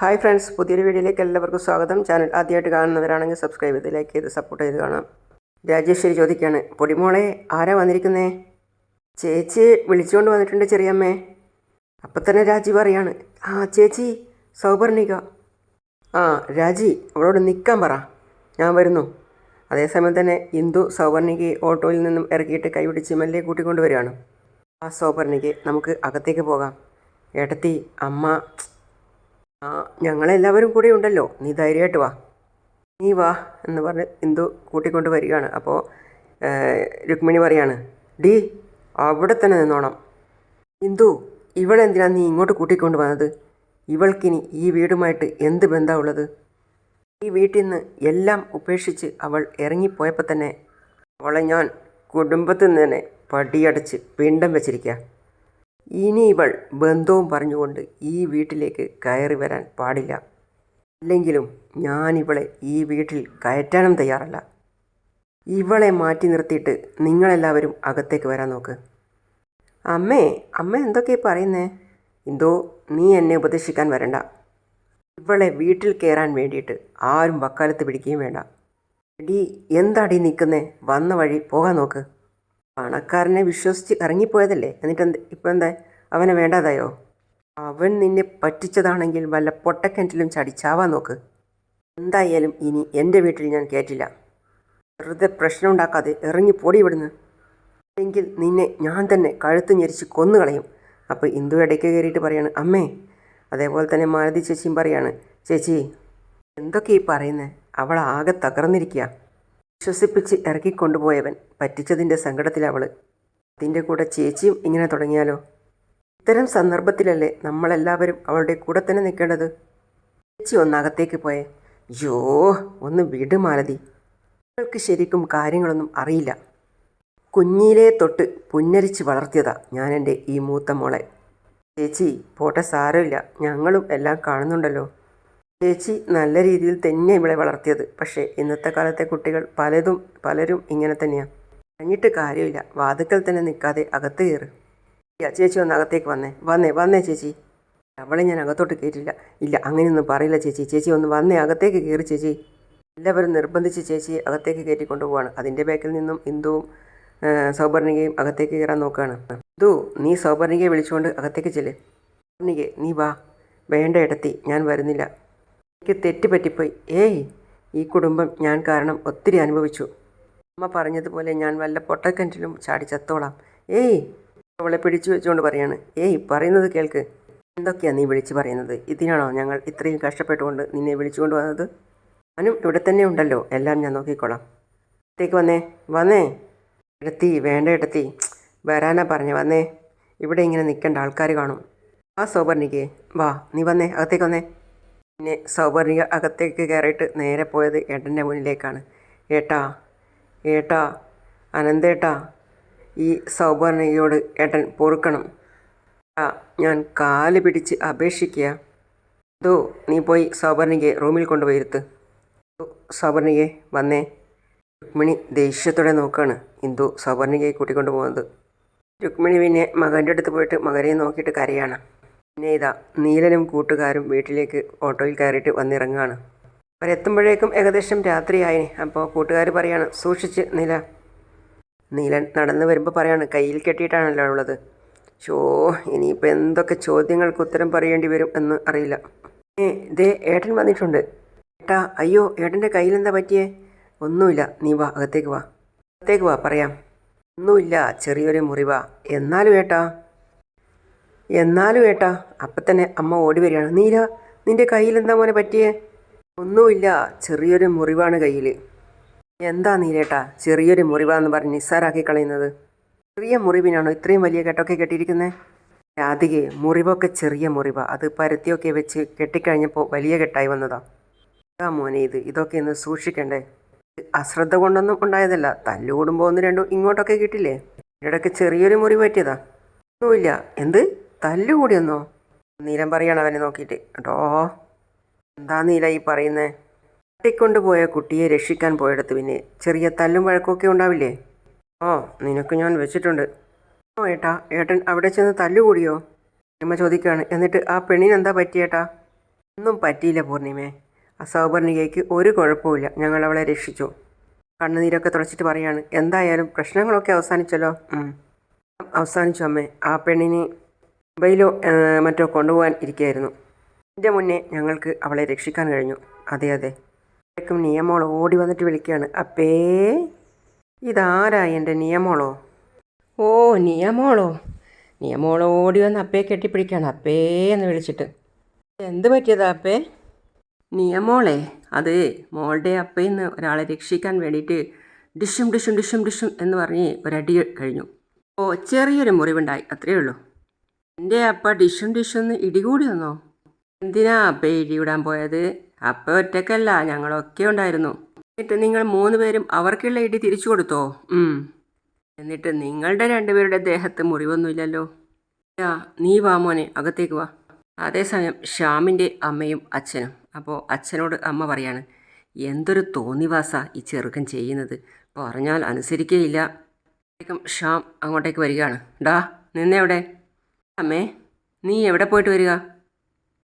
Hi friends പുതിയൊരു വീഡിയോയിലേക്ക് എല്ലാവർക്കും സ്വാഗതം. ചാനൽ ആദ്യമായിട്ട് കാണുന്നവരാണെങ്കിൽ സബ്സ്ക്രൈബ് ചെയ്ത് ലൈക്ക് ചെയ്ത് സപ്പോർട്ട് ചെയ്ത് കാണാം. രാജേശ്വരി ചോദിക്കുകയാണ് പൊടിമോളെ ആരാ വന്നിരിക്കുന്നേ? ചേച്ചി വിളിച്ചുകൊണ്ട് വന്നിട്ടുണ്ട് ചെറിയമ്മേ. അപ്പം തന്നെ രാജി പറയാണ് ആ ചേച്ചി സൗപർണിക. ആ രാജി അവളോട് നിൽക്കാൻ പറ ഞാൻ വരുന്നു. അതേസമയം തന്നെ ഇന്ദു സൗപർണിക്ക് ഓട്ടോയിൽ നിന്നും ഇറക്കിയിട്ട് കൈപിടിച്ച് മെല്ലെ കൂട്ടിക്കൊണ്ട് വരികയാണ്. ആ സൗപർണിക്ക് നമുക്ക് അകത്തേക്ക് പോകാം. ഏട്ടത്തി അമ്മ ആ ഞങ്ങളെല്ലാവരും കൂടെ ഉണ്ടല്ലോ. നീ ധൈര്യമായിട്ട് വാ. നീ വാ എന്ന് പറഞ്ഞ് ഇന്ദു കൂട്ടിക്കൊണ്ട് വരികയാണ്. അപ്പോൾ രുക്മിണി പറയാണ് ഡി അവിടെ തന്നെ നിന്നോണം. ഇന്ദു ഇവളെന്തിനാണ് നീ ഇങ്ങോട്ട് കൂട്ടിക്കൊണ്ട് വന്നത്? ഇവൾക്കിനി ഈ വീടുമായിട്ട് എന്ത് ബന്ധമുള്ളത് ഈ വീട്ടിൽ നിന്ന് എല്ലാം ഉപേക്ഷിച്ച് അവൾ ഇറങ്ങിപ്പോയപ്പോൾ തന്നെ അവളെ ഞാൻ കുടുംബത്തിൽ നിന്ന് തന്നെ പടിയടച്ച് പിണ്ടം വെച്ചിരിക്കുക ഇനി ഇവൾ ബന്ധവും പറഞ്ഞുകൊണ്ട് ഈ വീട്ടിലേക്ക് കയറി വരാൻ പാടില്ല. അല്ലെങ്കിലും ഞാൻ ഇവളെ ഈ വീട്ടിൽ കയറ്റാനും തയ്യാറല്ല. ഇവളെ മാറ്റി നിർത്തിയിട്ട് നിങ്ങളെല്ലാവരും അകത്തേക്ക് വരാൻ നോക്ക്. അമ്മേ അമ്മ എന്തൊക്കെ പറയുന്നേ? എന്തോ നീ എന്നെ ഉപദേശിക്കാൻ വരണ്ട. ഇവളെ വീട്ടിൽ കയറാൻ വേണ്ടിയിട്ട് ആരും വക്കാലത്ത് പിടിക്കുകയും വേണ്ട. എടി എന്താടി നിൽക്കുന്നേ? വന്ന വഴി പോകാൻ നോക്ക്. പണക്കാരനെ വിശ്വസിച്ച് ഇറങ്ങിപ്പോയതല്ലേ? എന്നിട്ട് എന്ത് ഇപ്പം എന്താ അവനെ വേണ്ടാതായോ? അവൻ നിന്നെ പറ്റിച്ചതാണെങ്കിൽ വല്ല പൊട്ടക്കിണറ്റിലും ചടിച്ചാവാൻ നോക്ക്. എന്തായാലും ഇനി എന്റെ വീട്ടിൽ ഞാൻ കയറ്റില്ല വെറുതെ ഇറങ്ങി പോടി ഇവിടുന്ന്. എങ്കിൽ നിന്നെ ഞാൻ തന്നെ കഴുത്ത് ഞെരിച്ച് കൊന്നുകളയും. അപ്പോൾ ഇന്ദു ഇടയ്ക്ക് കയറിയിട്ട് പറയാണ് അമ്മേ. അതേപോലെ തന്നെ മാലതി ചേച്ചിയും പറയാണ് ചേച്ചി എന്തൊക്കെ ഈ പറയുന്നത് അവൾ ആകെ തകർന്നിരിക്കുക വിശ്വസിപ്പിച്ച് ഇറക്കിക്കൊണ്ടുപോയവൻ പറ്റിച്ചതിന്റെ സങ്കടത്തിലവൾ അതിന്റെ കൂടെ ചേച്ചിയും ഇങ്ങനെ തുടങ്ങിയാലോ? ഇത്തരം സന്ദർഭത്തിലല്ലേ നമ്മളെല്ലാവരും അവളുടെ കൂടെ തന്നെ നിൽക്കേണ്ടത്? ചേച്ചി ഒന്നകത്തേക്ക് പോയേ. യോ ഒന്ന് വിട് മാലതി. അവൾക്ക് ശരിക്കും കാര്യങ്ങളൊന്നും അറിയില്ല. കുഞ്ഞിലെ തൊട്ട് പുന്നരിച്ച് വളർത്തിയതാ ഞാൻ എന്റെ ഈ മൂത്ത മോളെ. ചേച്ചി പോട്ടെ സാരമില്ല. ഞങ്ങളും എല്ലാം കാണുന്നുണ്ടല്ലോ. ചേച്ചി നല്ല രീതിയിൽ തന്നെ ഇവളെ വളർത്തിയത്. പക്ഷേ ഇന്നത്തെ കാലത്തെ കുട്ടികൾ പലതും പലരും ഇങ്ങനെ തന്നെയാണ് കഴിഞ്ഞിട്ട് കാര്യമില്ല. വാതുക്കൽ തന്നെ നിൽക്കാതെ അകത്ത് കയറ് ചേച്ചി ഒന്ന് അകത്തേക്ക് വന്നേ. വന്നേ വന്നേ ചേച്ചി. അവളെ ഞാൻ അകത്തോട്ട് കയറ്റില്ല ഇല്ല അങ്ങനെയൊന്നും പറയില്ല ചേച്ചി. ചേച്ചി ഒന്ന് വന്നേ അകത്തേക്ക് കയറി ചേച്ചി. എല്ലാവരും നിർബന്ധിച്ച് ചേച്ചിയെ അകത്തേക്ക് കയറ്റി കൊണ്ടുപോവാണ്. അതിന്റെ ബാക്കിൽ നിന്നും ഇന്ദുവും സൗപർണികയും അകത്തേക്ക് കയറാൻ നോക്കുകയാണ് ഇന്ദു നീ സൗപർണികയെ വിളിച്ചുകൊണ്ട് അകത്തേക്ക് ചെല്ല്. സൗപർണികെ നീ വാ. വേണ്ട ഇടത്തി. ഞാൻ വരുന്നില്ല. എനിക്ക് തെറ്റുപറ്റിപ്പോയി. ഏയ് ഈ കുടുംബം ഞാൻ കാരണം ഒത്തിരി അനുഭവിച്ചു. അമ്മ പറഞ്ഞതുപോലെ ഞാൻ വല്ല പൊട്ടക്കിണറ്റിലും ചാടി ചത്തോളാം. ഏയ് അവളെ പിടിച്ചു വെച്ചുകൊണ്ട് പറയാണ്. ഏയ് പറയുന്നത് കേൾക്ക്. എന്തൊക്കെയാണ് നീ വിളിച്ചു പറയുന്നത്? ഇതിനാണോ ഞങ്ങൾ ഇത്രയും കഷ്ടപ്പെട്ടുകൊണ്ട് നിന്നെ വിളിച്ചുകൊണ്ട് വന്നത്? ഞാനും ഇവിടെ തന്നെ ഉണ്ടല്ലോ. എല്ലാം ഞാൻ നോക്കിക്കോളാം. ഇത്തേക്ക് വന്നേ വന്നേ. എടുത്തി വേണ്ട എടുത്തി. വരാനാ പറഞ്ഞ വന്നേ. ഇവിടെ ഇങ്ങനെ നിൽക്കേണ്ട ആൾക്കാർ കാണും. ആ സോബർണിക്ക് വാ നീ വന്നേ അകത്തേക്ക് വന്നേ. പിന്നെ സൗപർണിക അകത്തേക്ക് കയറിയിട്ട് നേരെ പോയത് ഏട്ടന്റെ മുന്നിലേക്കാണ്. ഏട്ടാ ഏട്ടാ അനന്തേട്ടാ ഈ സൗപർണികയോട് ഏട്ടൻ പൊറുക്കണം. ആ ഞാൻ കാൽ പിടിച്ച് അപേക്ഷിക്കുക അതോ നീ പോയി സൗപർണികയെ റൂമിൽ കൊണ്ടുപോയി ഇരുത്ത് സൗപർണികയെ വന്നേ. രുക്മിണി ദേഷ്യത്തോടെ നോക്കുകയാണ് ഇന്ദു സൗപർണികയെ കൂട്ടിക്കൊണ്ടു പോകുന്നത് രുക്മിണി പിന്നെ മകന്റെ അടുത്ത് പോയിട്ട് മകനെ നോക്കിയിട്ട് കരയാണ്. പിന്നെ ഇതാ നീലനും കൂട്ടുകാരും വീട്ടിലേക്ക് ഓട്ടോയിൽ കയറിയിട്ട് വന്നിറങ്ങുകയാണ്. അവരെത്തുമ്പോഴേക്കും ഏകദേശം രാത്രിയായി. അപ്പോൾ കൂട്ടുകാർ പറയാണ് സൂക്ഷിച്ച് നീല. നീലൻ നടന്നു വരുമ്പോൾ പറയാണ് കയ്യിൽ കെട്ടിയിട്ടാണല്ലോ ഉള്ളത്. ഷോ ഇനിയിപ്പോൾ എന്തൊക്കെ ചോദ്യങ്ങൾക്ക് ഉത്തരം പറയേണ്ടി വരും എന്ന് അറിയില്ല. ഏ ദേ ഏട്ടൻ വന്നിട്ടുണ്ട്. ഏട്ടാ അയ്യോ ഏട്ടന്റെ കയ്യിലെന്താ പറ്റിയേ? ഒന്നുമില്ല നീ വാ അകത്തേക്ക് വാ. അകത്തേക്ക് വാ പറയാം. ഒന്നുമില്ല ചെറിയൊരു മുറിവാ. എന്നാലും ഏട്ടാ എന്നാലും ഏട്ടാ അപ്പം തന്നെ അമ്മ ഓടി വരികയാണ്. നീല നിന്റെ കയ്യിലെന്താ മോനെ പറ്റിയേ? ഒന്നുമില്ല ചെറിയൊരു മുറിവാണ് കയ്യിൽ എന്താ നീലേട്ടാ ചെറിയൊരു മുറിവാന്ന് പറഞ്ഞ് നിസ്സാരാക്കി കളയുന്നത്? ചെറിയ മുറിവിനാണോ ഇത്രയും വലിയ കെട്ടൊക്കെ കെട്ടിയിരിക്കുന്നത് രാധികെ മുറിവൊക്കെ ചെറിയ മുറിവ. അത് പരത്തിയൊക്കെ വെച്ച് കെട്ടിക്കഴിഞ്ഞപ്പോൾ വലിയ കെട്ടായി വന്നതാ. എന്താ മോനെ ഇത്? ഇതൊക്കെ ഒന്ന് സൂക്ഷിക്കണ്ടേ? അശ്രദ്ധ കൊണ്ടൊന്നും ഉണ്ടായതല്ല. തല്ലുകൂടുമ്പോൾ ഒന്ന് രണ്ടും ഇങ്ങോട്ടൊക്കെ കിട്ടില്ലേ? ഇടയ്ക്ക് ചെറിയൊരു മുറിവ് പറ്റിയതാ. ഒന്നുമില്ല. എന്ത്? തല്ലുകൂടിയെന്നോ? നീലം പറയണം അവനെ നോക്കിയിട്ട്. കേട്ടോ എന്താ നീല ഈ പറയുന്നേ? തട്ടിക്കൊണ്ടുപോയ കുട്ടിയെ രക്ഷിക്കാൻ പോയെടുത്ത് പിന്നെ ചെറിയ തല്ലും വഴക്കൊക്കെ ഉണ്ടാവില്ലേ? ഓ നിനക്ക് ഞാൻ വെച്ചിട്ടുണ്ട്. ഓ ഏട്ടാ ഏട്ടൻ അവിടെ ചെന്ന് തല്ലുകൂടിയോ? അമ്മ ചോദിക്കുകയാണ്. എന്നിട്ട് ആ പെണ്ണിന് എന്താ പറ്റിയേട്ടാ ഒന്നും പറ്റിയില്ല പൂർണിമേ. അസൗപർണികയ്ക്ക് ഒരു കുഴപ്പമില്ല ഞങ്ങൾ അവളെ രക്ഷിച്ചു. കണ്ണുനീരൊക്കെ തുടച്ചിട്ട് പറയാണ്. എന്തായാലും പ്രശ്നങ്ങളൊക്കെ അവസാനിച്ചല്ലോ. അവസാനിച്ചു അമ്മേ. ആ പെണ്ണിനെ മുംബൈയിലോ ആ, മറ്റോ കൊണ്ടുപോകാൻ ഇരിക്കുകയായിരുന്നു എന്റെ മുന്നേ ഞങ്ങൾക്ക് അവളെ രക്ഷിക്കാൻ കഴിഞ്ഞു. അതെ അതെ. അപ്പോഴേക്കും നിയമോൾ ഓടി വന്നിട്ട് വിളിക്കുകയാണ് അപ്പേ ഇതാരാ എന്റെ നിയമോളോ? ഓ നിയമോളോ. നിയമോളോ ഓടി വന്ന് അപ്പയെ കെട്ടിപ്പിടിക്കുകയാണ് അപ്പേ എന്ന് വിളിച്ചിട്ട്. എന്ത് പറ്റിയതാ അപ്പേ? നിയമോളെ അത് മോളുടെ അപ്പയിൽ നിന്ന് ഒരാളെ രക്ഷിക്കാൻ വേണ്ടിയിട്ട് ഡിഷും ഡിഷും ഡിഷും ഡിഷും എന്ന് പറഞ്ഞ് ഒരടി കഴിഞ്ഞു. ഓ ചെറിയൊരു മുറിവുണ്ടായി. അത്രയേ ഉള്ളൂ. എന്റെ അപ്പ ഡിഷും ഡിഷും എന്ന് ഇടികൂടി വന്നോ എന്തിനാ അപ്പ ഇടിയിടാൻ പോയത്? അപ്പ ഒറ്റക്കല്ല ഞങ്ങളൊക്കെ ഉണ്ടായിരുന്നു. എന്നിട്ട് നിങ്ങൾ മൂന്ന് പേരും അവർക്കുള്ള ഇടി തിരിച്ചു കൊടുത്തോ? എന്നിട്ട് നിങ്ങളുടെ രണ്ടുപേരുടെ ദേഹത്ത് മുറിവൊന്നുമില്ലല്ലോ. ആ നീ വാ മോനെ അകത്തേക്ക് വാ. അതേസമയം ഷ്യാമിന്റെ അമ്മയും അച്ഛനും. അപ്പോൾ അച്ഛനോട് അമ്മ പറയാണ് എന്തൊരു തോന്നിവാസ ഈ ചെറുക്കൻ ചെയ്യുന്നത്. പറഞ്ഞാൽ അനുസരിക്കുകയില്ല ശ്യാം അങ്ങോട്ടേക്ക് വരികയാണ്. ഡാ നിന്നെവിടെ അമ്മേ നീ എവിടെ പോയിട്ട് വരിക?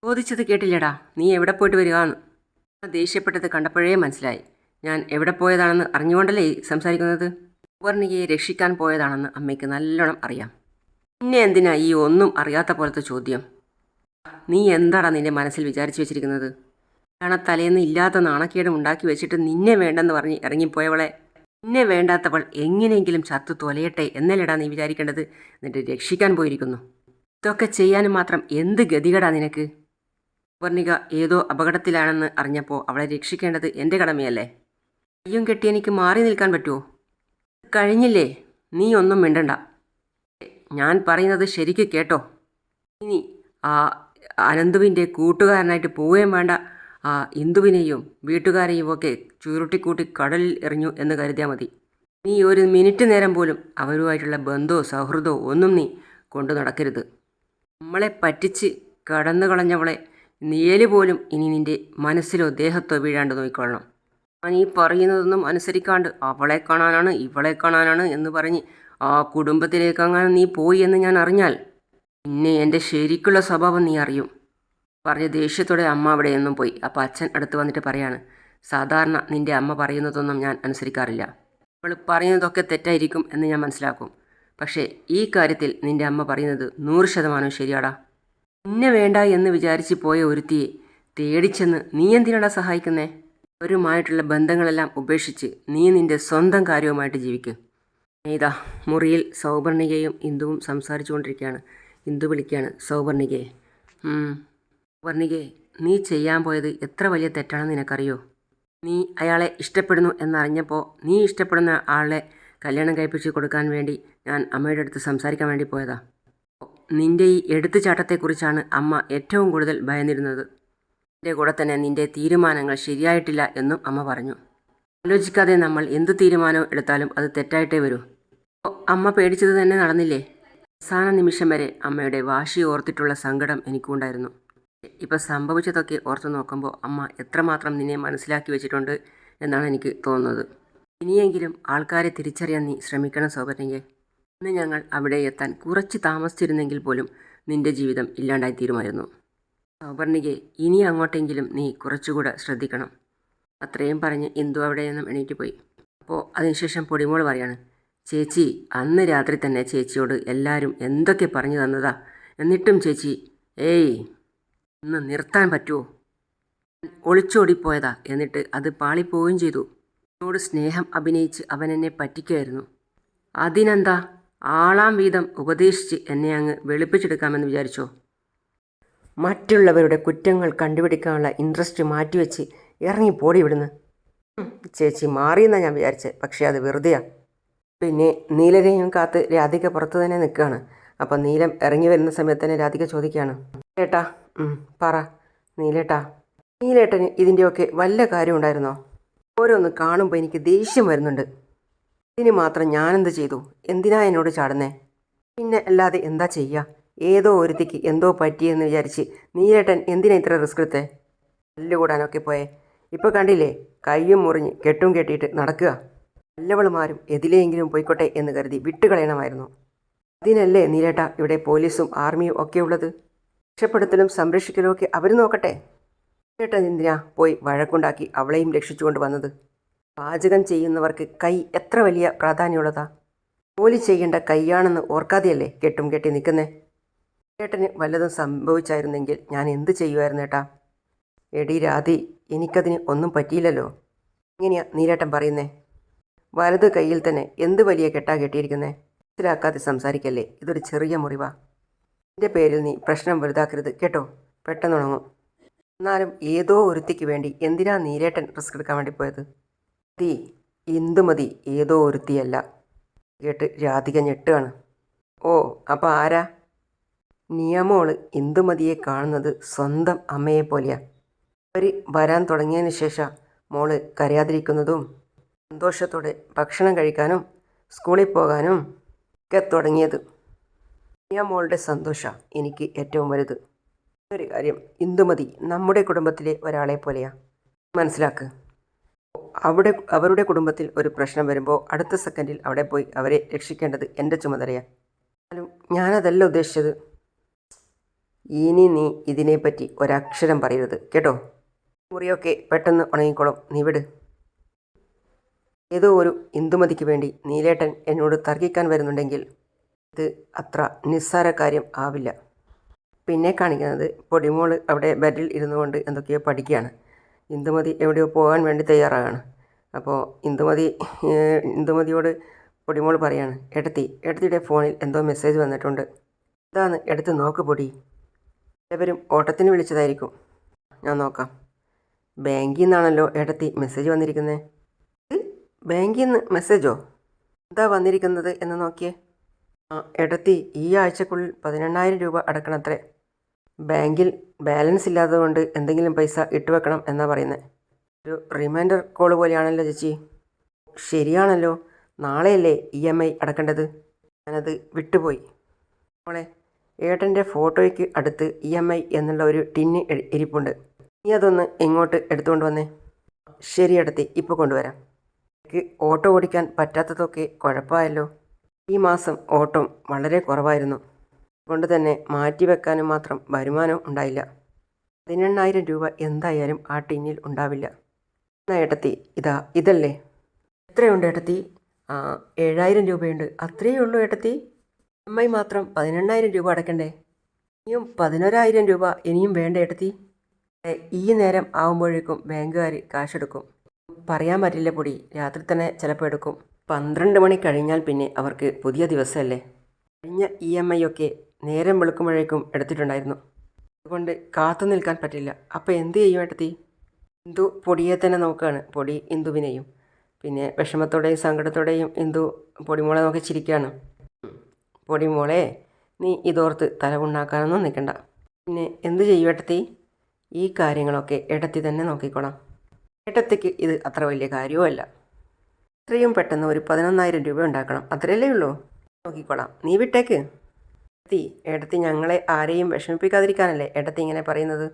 ചോദിച്ചത് കേട്ടില്ലടാ. നീ എവിടെ പോയിട്ട് വരിക എന്ന്. ദേഷ്യപ്പെട്ടത് കണ്ടപ്പോഴേ മനസ്സിലായി. ഞാൻ എവിടെ പോയതാണെന്ന് അറിഞ്ഞുകൊണ്ടല്ലേ സംസാരിക്കുന്നത്? സുവർണികയെ രക്ഷിക്കാൻ പോയതാണെന്ന് അമ്മയ്ക്ക് നല്ലോണം അറിയാം. പിന്നെ എന്തിനാ ഈ ഒന്നും അറിയാത്ത പോലത്തെ ചോദ്യം? നീ എന്താടാ നിന്റെ മനസ്സിൽ വിചാരിച്ചു വെച്ചിരിക്കുന്നത്? കാരണം തലേന്ന് ഇല്ലാത്ത നാണക്കേടും ഉണ്ടാക്കി വെച്ചിട്ട് നിന്നെ വേണ്ടെന്ന് പറഞ്ഞ് ഇറങ്ങിപ്പോയവളെ. നിന്നെ വേണ്ടാത്തവൾ എങ്ങനെയെങ്കിലും ചത്തു തൊലയട്ടെ എന്നല്ലടാ നീ വിചാരിക്കേണ്ടത്? എന്നിട്ട് രക്ഷിക്കാൻ പോയിരിക്കുന്നു. ഇതൊക്കെ ചെയ്യാനും മാത്രം എന്ത് ഗതികടാ നിനക്ക്? വർണിക ഏതോ അപകടത്തിലാണെന്ന് അറിഞ്ഞപ്പോൾ അവളെ രക്ഷിക്കേണ്ടത് എന്റെ കടമയല്ലേ? കയ്യും കെട്ടി എനിക്ക് മാറി നിൽക്കാൻ പറ്റുമോ കഴിഞ്ഞില്ലേ? നീ ഒന്നും മിണ്ടണ്ട. ഞാൻ പറയുന്നത് ശരിക്ക് കേട്ടോ. ഇനി ആ അനന്തുവിന്റെ കൂട്ടുകാരനായിട്ട് പോവുകയും വേണ്ട. ആ ഇന്ദുവിനെയും വീട്ടുകാരെയും ഒക്കെ ചുരുട്ടിക്കൂട്ടി കടലിൽ എറിഞ്ഞു എന്ന് കരുതിയാൽ മതി. നീ ഒരു മിനിറ്റ് നേരം പോലും അവരുമായിട്ടുള്ള ബന്ധമോ സൗഹൃദമോ ഒന്നും നീ കൊണ്ടു നടക്കരുത്. നമ്മളെ പറ്റിച്ച് കടന്നു കളഞ്ഞവളെ നിഴൽ പോലും ഇനി നിന്റെ മനസ്സിലോ ദേഹത്തോ വീഴാണ്ട് നോക്കിക്കൊള്ളണം. ഞാൻ ഈ പറയുന്നതൊന്നും അനുസരിക്കാണ്ട് അവളെ കാണാനാണ് ഇവളെ കാണാനാണ് എന്ന് പറഞ്ഞ് ആ കുടുംബത്തിലേക്കങ്ങനെ നീ പോയി എന്ന് ഞാൻ അറിഞ്ഞാൽ പിന്നെ എന്റെ ശരിക്കുള്ള സ്വഭാവം നീ അറിയും. പറഞ്ഞ ദേഷ്യത്തോടെ അമ്മ അവിടെ നിന്നും പോയി. അപ്പോൾ അച്ഛൻ അടുത്ത് വന്നിട്ട് പറയാണ് സാധാരണ നിന്റെ അമ്മ പറയുന്നതൊന്നും ഞാൻ അനുസരിക്കാറില്ല. അവൾ പറയുന്നതൊക്കെ തെറ്റായിരിക്കും എന്ന് ഞാൻ മനസ്സിലാക്കും. പക്ഷേ ഈ കാര്യത്തിൽ നിന്റെ അമ്മ പറയുന്നത് നൂറ് ശതമാനം ശരിയാടാ. നിന്നെ വേണ്ട എന്ന് വിചാരിച്ച് പോയ ഒരുത്തിയെ തേടിച്ചെന്ന് നീ എന്തിനാടാ സഹായിക്കുന്നേ? അവരുമായിട്ടുള്ള ബന്ധങ്ങളെല്ലാം ഉപേക്ഷിച്ച് നീ നിന്റെ സ്വന്തം കാര്യവുമായിട്ട് ജീവിക്കും. ഇതാ മുറിയിൽ സൗവർണികയും ഇന്ദുവും സംസാരിച്ചുകൊണ്ടിരിക്കുകയാണ്. ഇന്ദു വിളിക്കുകയാണ് സൗവർണികയെ "ഉം, സൗവർണികയെ നീ ചെയ്യാൻ പോയത് എത്ര വലിയ തെറ്റാണെന്ന് നിനക്കറിയോ? നീ അയാളെ ഇഷ്ടപ്പെടുന്നു എന്നറിഞ്ഞപ്പോൾ നീ ഇഷ്ടപ്പെടുന്ന ആളെ കല്യാണം കഴിപ്പിച്ച് കൊടുക്കാൻ വേണ്ടി ഞാൻ അമ്മയുടെ അടുത്ത് സംസാരിക്കാൻ വേണ്ടി പോയതാ. നിന്റെ ഈ എടുത്തുചാട്ടത്തെക്കുറിച്ചാണ് അമ്മ ഏറ്റവും കൂടുതൽ ഭയന്നിരുന്നത്. എന്റെ കൂടെ തന്നെ നിന്റെ തീരുമാനങ്ങൾ ശരിയായിട്ടില്ല എന്നും അമ്മ പറഞ്ഞു. ആലോചിക്കാതെ നമ്മൾ എന്ത് തീരുമാനം എടുത്താലും അത് തെറ്റായിട്ടേ വരൂ. അമ്മ പേടിച്ചത് തന്നെ നടന്നില്ലേ? അവസാന നിമിഷം വരെ അമ്മയുടെ വാശി ഓർത്തിട്ടുള്ള സങ്കടം എനിക്കുണ്ടായിരുന്നു. ഇപ്പം സംഭവിച്ചതൊക്കെ ഓർത്തു നോക്കുമ്പോൾ അമ്മ എത്രമാത്രം നിന്നെ മനസ്സിലാക്കി വെച്ചിട്ടുണ്ട് എന്നാണ് എനിക്ക് തോന്നുന്നത്. ഇനിയെങ്കിലും ആൾക്കാരെ തിരിച്ചറിയാൻ നീ ശ്രമിക്കണം സൗപർണികെ ഇന്ന് ഞങ്ങൾ അവിടെ എത്താൻ കുറച്ച് താമസിച്ചിരുന്നെങ്കിൽ പോലും നിന്റെ ജീവിതം ഇല്ലാണ്ടായി തീരുമായിരുന്നു. സൗപർണികെ ഇനി അങ്ങോട്ടെങ്കിലും നീ കുറച്ചുകൂടെ ശ്രദ്ധിക്കണം. അത്രയും പറഞ്ഞ് ഇന്ദു അവിടെ നിന്നും എണീറ്റ് പോയി. അപ്പോൾ അതിനുശേഷം പൊടിമോൾ പറയാണ് ചേച്ചി അന്ന് രാത്രി തന്നെ ചേച്ചിയോട് എല്ലാവരും എന്തൊക്കെ പറഞ്ഞു തന്നതാ? എന്നിട്ടും ചേച്ചി ഏയ് ഒന്ന് നിർത്താൻ പറ്റുമോ ഒളിച്ചോടിപ്പോയതാ എന്നിട്ട് അത് പാളിപ്പോവുകയും ചെയ്തു. എന്നോട് സ്നേഹം അഭിനയിച്ച് അവൻ എന്നെ പറ്റിക്കായിരുന്നു അതിനെന്താ? ആളാം വീതം ഉപദേശിച്ച് എന്നെ അങ്ങ് വെളുപ്പിച്ചെടുക്കാമെന്ന് വിചാരിച്ചോ? മറ്റുള്ളവരുടെ കുറ്റങ്ങൾ കണ്ടുപിടിക്കാനുള്ള ഇൻട്രസ്റ്റ് മാറ്റിവെച്ച് ഇറങ്ങിപ്പോടി ഇവിടുന്ന്. ഉം, ചേച്ചി മാറിയെന്നാണ് ഞാൻ വിചാരിച്ചത് പക്ഷേ അത് വെറുതെയാ. പിന്നെ നീലരെയും കാത്ത് രാധിക പുറത്ത് തന്നെ നിൽക്കുകയാണ്. അപ്പം നീലം ഇറങ്ങി വരുന്ന സമയത്ത് തന്നെ രാധിക ചോദിക്കുകയാണ്. ഏട്ടാ പറ. നീലേട്ടാ. നീലേട്ടന് ഇതിന്റെയൊക്കെ വല്ല കാര്യം ഉണ്ടായിരുന്നോ? ഓരോന്ന് കാണുമ്പോൾ എനിക്ക് ദേഷ്യം വരുന്നുണ്ട്. ഇതിന് മാത്രം ഞാനെന്ത് ചെയ്തു? എന്തിനാ എന്നോട് ചാടുന്നേ? പിന്നെ അല്ലാതെ എന്താ ചെയ്യുക ഏതോ ഒരുത്തിക്ക് എന്തോ പറ്റിയെന്ന് വിചാരിച്ച് നീരേട്ടൻ എന്തിനാ ഇത്ര റിസ്ക് എടുത്തേ? തല്ലുകൂടാനൊക്കെ പോയേ. ഇപ്പോൾ കണ്ടില്ലേ? കയ്യും മുറിഞ്ഞ് കെട്ടും കെട്ടിയിട്ട് നടക്കുക. നല്ലവളുമാരും എതിലെയെങ്കിലും പോയിക്കോട്ടെ എന്ന് കരുതി വിട്ടുകളയണമായിരുന്നു. അതിനല്ലേ നീലേട്ട ഇവിടെ പോലീസും ആർമിയും ഒക്കെ ഉള്ളത്? രക്ഷപ്പെടുത്തലും സംരക്ഷിക്കലും ഒക്കെ അവർ നോക്കട്ടെ. ചേട്ടൻ എന്തിനാ പോയി വഴക്കുണ്ടാക്കി അവളെയും രക്ഷിച്ചുകൊണ്ട് വന്നത്. പാചകം ചെയ്യുന്നവർക്ക് കൈ എത്ര വലിയ പ്രാധാന്യമുള്ളതാ. ജോലി ചെയ്യേണ്ട കൈയാണെന്ന് ഓർക്കാതെയല്ലേ കെട്ടും കെട്ടി നിൽക്കുന്നേ? ചേട്ടന് വല്ലതും സംഭവിച്ചായിരുന്നെങ്കിൽ ഞാൻ എന്ത് ചെയ്യുമായിരുന്നു ഏട്ടാ? എടി രാധി എനിക്കതിന് ഒന്നും പറ്റിയില്ലല്ലോ. എങ്ങനെയാ നീരേട്ടൻ പറയുന്നേ? വലത് കയ്യിൽ തന്നെ എന്ത് വലിയ കെട്ടാ കെട്ടിയിരിക്കുന്നേ? മനസ്സിലാക്കാതെ സംസാരിക്കല്ലേ? ഇതൊരു ചെറിയ മുറിവാ. എന്റെ പേരിൽ നീ പ്രശ്നം വലുതാക്കരുത് കേട്ടോ. പെട്ടെന്ന് ഉണങ്ങും എന്നാലും ഏതോ ഒരുത്തിക്ക് വേണ്ടി എന്തിനാ നീരേട്ടൻ റിസ്ക് എടുക്കാൻ വേണ്ടി പോയത്? തീ ഇന്ദുമതി ഏതോ ഒരുത്തിയല്ല. കേട്ട് രാധിക ഞെട്ടുകയാണ്. ഓ അപ്പോൾ ആരാ? നിയമോൾ ഇന്ദുമതിയെ കാണുന്നത് സ്വന്തം അമ്മയെ പോലെയാണ് അവർ വരാൻ തുടങ്ങിയതിന് ശേഷം മോൾ കരയാതിരിക്കുന്നതും സന്തോഷത്തോടെ ഭക്ഷണം കഴിക്കാനും സ്കൂളിൽ പോകാനും ഒക്കെ തുടങ്ങിയത്. നിയമോളുടെ സന്തോഷം എനിക്ക് ഏറ്റവും വലുത്. ഒരു കാര്യം. ഇന്ദുമതി നമ്മുടെ കുടുംബത്തിലെ ഒരാളെ പോലെയാ. മനസ്സിലാക്ക്. അവിടെ അവരുടെ കുടുംബത്തിൽ ഒരു പ്രശ്നം വരുമ്പോൾ അടുത്ത സെക്കൻഡിൽ അവിടെ പോയി അവരെ രക്ഷിക്കേണ്ടത് എന്റെ ചുമതലയാണ് എന്നാലും ഞാനതല്ല ഉദ്ദേശിച്ചത്. ഇനി നീ ഇതിനെപ്പറ്റി ഒരക്ഷരം പറയരുത്. കേട്ടോ? മുറിയൊക്കെ പെട്ടെന്ന് ഉണങ്ങിക്കോളും. നീ വിട്. ഏതോ ഒരു ഇന്ദുമതിക്ക് വേണ്ടി നീലേട്ടൻ എന്നോട് തർക്കിക്കാൻ വരുന്നുണ്ടെങ്കിൽ ഇത് അത്ര നിസ്സാര കാര്യം ആവില്ല. പിന്നെ കാണിക്കുന്നത് പൊടിമോൾ അവിടെ ബെഡിൽ ഇരുന്നു കൊണ്ട് എന്തൊക്കെയോ പഠിക്കുകയാണ്. ഇന്ദുമതി എവിടെയോ പോകാൻ വേണ്ടി തയ്യാറാകാണ് അപ്പോൾ ഇന്ദുമതി ഇന്ദുമതിയോട് പൊടിമോൾ പറയാണ് എടത്തി എടത്തിയുടെ ഫോണിൽ എന്തോ മെസ്സേജ് വന്നിട്ടുണ്ട്. എന്താണ് എടുത്ത് നോക്ക് പൊടി. എല്ലാവരും ഓട്ടത്തിന് വിളിച്ചതായിരിക്കും. ഞാൻ നോക്കാം. ബാങ്കിൽ നിന്നാണല്ലോ എടത്തി മെസ്സേജ് വന്നിരിക്കുന്നത് ബാങ്കിൽ നിന്ന് മെസ്സേജോ? എന്താ വന്നിരിക്കുന്നത് എന്ന് നോക്കിയേ. എടത്തി ഈ ആഴ്ചക്കുള്ളിൽ പതിനെണ്ണായിരം രൂപ അടക്കണത്രേ. ബാങ്കിൽ ബാലൻസ് ഇല്ലാത്തതുകൊണ്ട് എന്തെങ്കിലും പൈസ ഇട്ടുവെക്കണം എന്നാ പറയുന്നത് ഒരു റിമൈൻഡർ കോൾ പോലെയാണല്ലോ ചേച്ചി. ശരിയാണല്ലോ. നാളെയല്ലേ ഇ എം ഐ അടക്കേണ്ടത്? ഞാനത് വിട്ടുപോയി. മോളെ ഏട്ടന്റെ ഫോട്ടോയ്ക്ക് അടുത്ത് ഇ എം ഐ എന്നുള്ള ഒരു ടിന്ന് ഇരിപ്പുണ്ട്. നീ അതൊന്ന് ഇങ്ങോട്ട് എടുത്തുകൊണ്ട് വന്നേ? ശരി അടുത്തി ഇപ്പോൾ കൊണ്ടുവരാം. എനിക്ക് ഓട്ടോ ഓടിക്കാൻ പറ്റാത്തതൊക്കെ കുഴപ്പമായല്ലോ. ഈ മാസം ഓട്ടം വളരെ കുറവായിരുന്നു. അതുകൊണ്ട് തന്നെ മാറ്റിവെക്കാനും മാത്രം വരുമാനം ഉണ്ടായില്ല. പതിനെണ്ണായിരം രൂപ എന്തായാലും ആ ടിന്നിൽ ഉണ്ടാവില്ല. എന്നാ ഏട്ടത്തി ഇതാ ഇതല്ലേ? എത്രയുണ്ട് ഏട്ടത്തി? ഏഴായിരം രൂപയുണ്ട്. അത്രയേ ഉള്ളൂ ഏട്ടത്തി. ഐ മാത്രം പതിനെണ്ണായിരം രൂപ അടയ്ക്കണ്ടേ? ഇനിയും പതിനൊരായിരം രൂപ ഇനിയും വേണ്ട ഏട്ടത്തി. ഈ നേരം ആവുമ്പോഴേക്കും ബാങ്കുകാർ കാശെടുക്കും. പറയാൻ പറ്റില്ല പൊടി. രാത്രി തന്നെ ചിലപ്പോൾ എടുക്കും. പന്ത്രണ്ട് മണി കഴിഞ്ഞാൽ പിന്നെ അവർക്ക് പുതിയ ദിവസമല്ലേ കഴിഞ്ഞ ഇ എം ഐ ഒക്കെ നേരം വെളുക്കുമ്പോഴേക്കും എടുത്തിട്ടുണ്ടായിരുന്നു. അതുകൊണ്ട് കാത്തു നിൽക്കാൻ പറ്റില്ല. അപ്പോൾ എന്ത് ചെയ്യും ഏട്ടത്തി? ഇന്ദു പൊടിയെ തന്നെ നോക്കുകയാണ് പൊടി ഇന്ദുവിനെയും. പിന്നെ വിഷമത്തോടെയും സങ്കടത്തോടെയും ഇന്ദു പൊടിമോളെ നോക്കി ചിരിക്കുകയാണ്. പൊടിമോളെ നീ ഇതോർത്ത് തല ഉണ്ടാക്കാനൊന്നും നിൽക്കണ്ട. പിന്നെ എന്ത് ചെയ്യും ഏട്ടത്തി? ഈ കാര്യങ്ങളൊക്കെ ഏട്ടത്തി തന്നെ നോക്കിക്കോളാം. ഏട്ടത്തിക്ക് ഇത് അത്ര വലിയ കാര്യവുമല്ല. ഇത്രയും പെട്ടെന്ന് ഒരു പതിനൊന്നായിരം രൂപ ഉണ്ടാക്കണം. അത്രയല്ലേ ഉള്ളൂ? നോക്കിക്കോളാം. നീ വിട്ടേക്ക്. ഏട്ടത്തി എടത്തി ഞങ്ങളെ ആരെയും വിഷമിപ്പിക്കാതിരിക്കാനല്ലേ എടത്തി ഇങ്ങനെ പറയുന്നത്?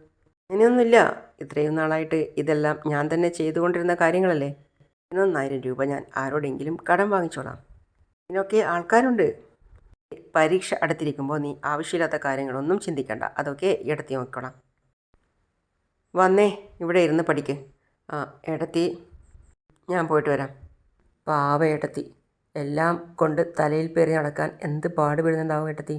അങ്ങനെയൊന്നുമില്ല ഇത്രയും നാളായിട്ട് ഇതെല്ലാം ഞാൻ തന്നെ ചെയ്തുകൊണ്ടിരുന്ന കാര്യങ്ങളല്ലേ? പതിനൊന്നായിരം രൂപ ഞാൻ ആരോടെങ്കിലും കടം വാങ്ങിച്ചോളാം. ഇതിനൊക്കെ ആൾക്കാരുണ്ട്. പരീക്ഷ അടുത്തിരിക്കുമ്പോൾ നീ ആവശ്യമില്ലാത്ത കാര്യങ്ങളൊന്നും ചിന്തിക്കണ്ട. അതൊക്കെ ഇടത്തി നോക്കണം വന്നേ ഇവിടെ ഇരുന്ന് പഠിക്ക്. ആ എടത്തി ഞാൻ പോയിട്ട് വരാം. പാവ ഇടത്തി എല്ലാം കൊണ്ട് തലയിൽ പേറി നടക്കാൻ എന്ത് പാടുപെടുന്നുണ്ടാവും ഏട്ടത്തി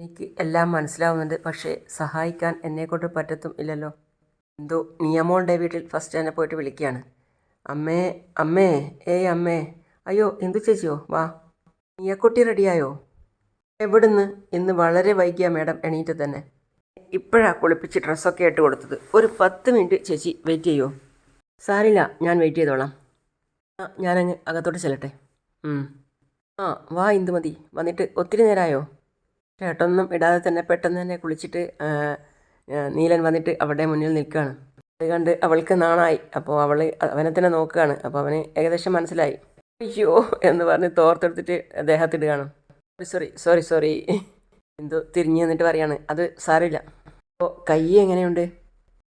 എനിക്ക് എല്ലാം മനസ്സിലാവുന്നുണ്ട്. പക്ഷേ സഹായിക്കാൻ എന്നെക്കൊണ്ട് പറ്റത്തും ഇല്ലല്ലോ. എന്തോ നിയമോളുടെ വീട്ടിൽ. ഫസ്റ്റ് തന്നെ പോയിട്ട് വിളിക്കുകയാണ്. അമ്മേ അമ്മേ ഏയ് അമ്മേ. അയ്യോ എന്തു ചേച്ചിയോ? വാ. നീയക്കുട്ടി റെഡിയായോ? എവിടുന്ന്? ഇന്ന് വളരെ വൈകിയ മാഡം എണീറ്റ് തന്നെ. ഇപ്പോഴാ കുളിപ്പിച്ച് ഡ്രസ്സൊക്കെ ഇട്ട് കൊടുത്തത്. ഒരു പത്ത് മിനിറ്റ് ചേച്ചി വെയിറ്റ് ചെയ്യോ? സാരില്ല ഞാൻ വെയിറ്റ് ചെയ്തോളാം. ആ ഞാനങ്ങ് അകത്തോട്ട് ചെല്ലട്ടെ. ആ വാ ഇന്ദുമതി. വന്നിട്ട് ഒത്തിരി നേരമായോ ചേട്ടൊന്നും ഇടാതെ തന്നെ പെട്ടെന്ന് തന്നെ കുളിച്ചിട്ട് നീലൻ വന്നിട്ട് അവളുടെ മുന്നിൽ നിൽക്കുകയാണ്. അത് കണ്ട് അവൾക്ക് നാണായി. അപ്പോൾ അവൾ അവനെ തന്നെ നോക്കുകയാണ്. അപ്പോൾ അവന് ഏകദേശം മനസ്സിലായി. അയ്യോ എന്ന് പറഞ്ഞ് തോർത്തെടുത്തിട്ട് ദേഹത്തിടുകയാണ് സോറി സോറി സോറി എന്തോ തിരിഞ്ഞു നിന്നിട്ട് പറയാണ്. അത് സാരമില്ല. അപ്പോൾ കൈ എങ്ങനെയുണ്ട്?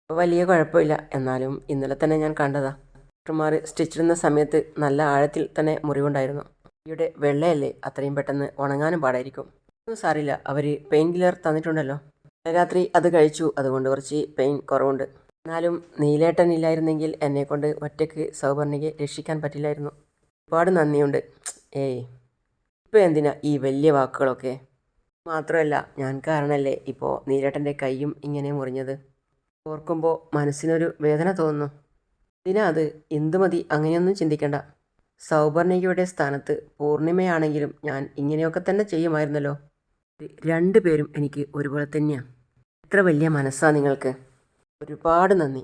വലിയ കുഴപ്പമില്ല. എന്നാലും ഇന്നലെ തന്നെ ഞാൻ കണ്ടതാ. ഡോക്ടർമാർ സ്റ്റിച്ചിടുന്ന സമയത്ത് നല്ല ആഴത്തിൽ തന്നെ മുറിവുണ്ടായിരുന്നു. ഇവിടെ വെള്ളയല്ലേ അത്രയും പെട്ടെന്ന് ഉണങ്ങാനും പാടായിരിക്കും. സാരില്ല. അവർ പെയിൻ കില്ലർ തന്നിട്ടുണ്ടല്ലോ. രാത്രി അത് കഴിച്ചു. അതുകൊണ്ട് കുറച്ച് പെയിൻ കുറവുണ്ട്. എന്നാലും നീലേട്ടൻ ഇല്ലായിരുന്നെങ്കിൽ എന്നെക്കൊണ്ട് ഒറ്റയ്ക്ക് സൗപർണികയെ രക്ഷിക്കാൻ പറ്റില്ലായിരുന്നു. ഒരുപാട് നന്ദിയുണ്ട്. ഏയ് ഇപ്പം എന്തിനാ ഈ വലിയ വാക്കുകളൊക്കെ? മാത്രമല്ല ഞാൻ കാരണമല്ലേ ഇപ്പോൾ നീലേട്ടന്റെ കൈയും ഇങ്ങനെ മുറിഞ്ഞത്? ഓർക്കുമ്പോൾ മനസ്സിനൊരു വേദന തോന്നുന്നു. ഇതിനാ അത്? ഇന്ദുമതി അങ്ങനെയൊന്നും ചിന്തിക്കണ്ട. സൗപർണികയുടെ സ്ഥാനത്ത് പൂർണിമയാണെങ്കിലും ഞാൻ ഇങ്ങനെയൊക്കെ തന്നെ ചെയ്യുമായിരുന്നല്ലോ. രണ്ടു പേരും എനിക്ക് ഒരുപോലെ തന്നെയാണ് എത്ര വലിയ മനസ്സാണ് നിങ്ങൾക്ക്. ഒരുപാട് നന്ദി.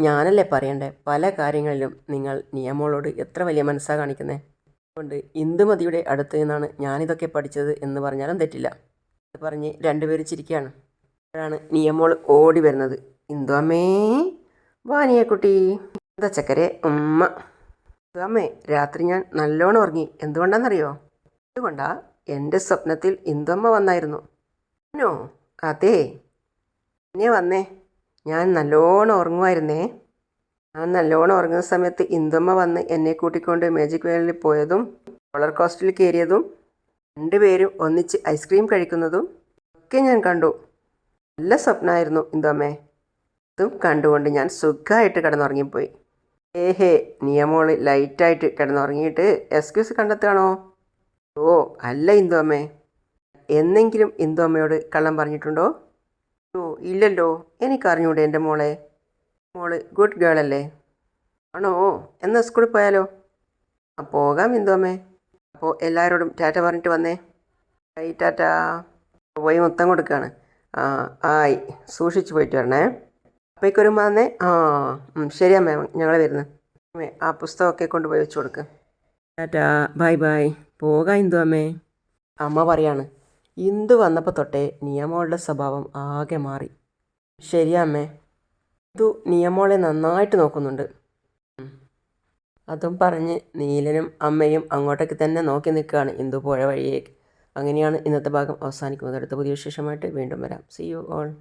ഞാനല്ലേ പറയണ്ടേ പല കാര്യങ്ങളിലും നിങ്ങൾ നിയമങ്ങളോട് എത്ര വലിയ മനസ്സാണ് കാണിക്കുന്നത് അതുകൊണ്ട് ഇന്ദുമതിയുടെ അടുത്ത് നിന്നാണ് ഞാനിതൊക്കെ പഠിച്ചത് എന്ന് പറഞ്ഞാലും തെറ്റില്ല. അത് പറഞ്ഞ് രണ്ടുപേരും ചിരിക്കുകയാണ് അപ്പോഴാണ് നിയമോൾ ഓടി വരുന്നത്. ഇന്ദു അമ്മേ വാനിയക്കുട്ടി. എന്താ ചക്കരെ ഉമ്മ. അമ്മേ രാത്രി ഞാൻ നല്ലോണം ഉറങ്ങി. എന്തുകൊണ്ടാണെന്നറിയോ അതുകൊണ്ടാ എന്റെ സ്വപ്നത്തിൽ ഇന്ദമ്മ വന്നായിരുന്നു. നോ അതെ. പിന്നെ വന്നേ. ഞാൻ നല്ലോണം ഉറങ്ങുമായിരുന്നേ. ഞാൻ നല്ലോണം ഉറങ്ങുന്ന സമയത്ത് ഇന്ദമ്മ വന്ന് എന്നെ കൂട്ടിക്കൊണ്ട് മാജിക് വേലിൽ പോയതും റോളർ കോസ്റ്റിൽ കയറിയതും രണ്ടുപേരും ഒന്നിച്ച് ഐസ്ക്രീം കഴിക്കുന്നതും ഒക്കെ ഞാൻ കണ്ടു. നല്ല സ്വപ്നമായിരുന്നു ഇന്ദമ്മേ അതും കണ്ടുകൊണ്ട് ഞാൻ സുഖമായിട്ട് കിടന്നുറങ്ങിപ്പോയി. ഏഹേ നിയമോൾ ലൈറ്റായിട്ട് കിടന്നുറങ്ങിയിട്ട് എക്സ്ക്യൂസ് കണ്ടെത്തുകയാണോ? ഓ അല്ല ഇന്ദു അമ്മേ എന്നെങ്കിലും ഇന്ദു അമ്മയോട് കള്ളം പറഞ്ഞിട്ടുണ്ടോ? ഓ ഇല്ലല്ലോ. എനിക്കറിഞ്ഞൂടെ എന്റെ മോളെ. മോൾ ഗുഡ് ഗേൾ അല്ലേ? ആണോ? എന്നാൽ സ്കൂളിൽ പോയാലോ? പോകാം ഇന്ദു അമ്മേ അപ്പോൾ എല്ലാവരോടും ടാറ്റ പറഞ്ഞിട്ട് വന്നേ. ഐ ടാറ്റ. പോയി മൊത്തം കൊടുക്കുകയാണ് ആ ആയി. സൂക്ഷിച്ച് പോയിട്ട് വരണേ. അപ്പോഴേക്കൊരു വന്നേ. ആ ശരിയമ്മേ. ഞങ്ങൾ വരുന്നു. ആ പുസ്തകമൊക്കെ കൊണ്ടുപോയി വെച്ച് കൊടുക്ക്. ടാറ്റാ. Bye bye. പോകാം ഇന്ദു അമ്മേ. അമ്മ പറയാണ് ഇന്ദു വന്നപ്പോൾ തൊട്ടേ നിയമോളുടെ സ്വഭാവം ആകെ മാറി. ശരിയാ അമ്മേ. ഇന്ദു നിയമോളെ നന്നായിട്ട് നോക്കുന്നുണ്ട്. അതും പറഞ്ഞ് നീലനും അമ്മയും അങ്ങോട്ടേക്ക് തന്നെ നോക്കി നിൽക്കുകയാണ് ഇന്ദു പോയ വഴിയേക്ക്. അങ്ങനെയാണ് ഇന്നത്തെ ഭാഗം അവസാനിക്കുന്നത്. അടുത്ത പുതിയ വിശേഷമായിട്ട് വീണ്ടും വരാം. C you all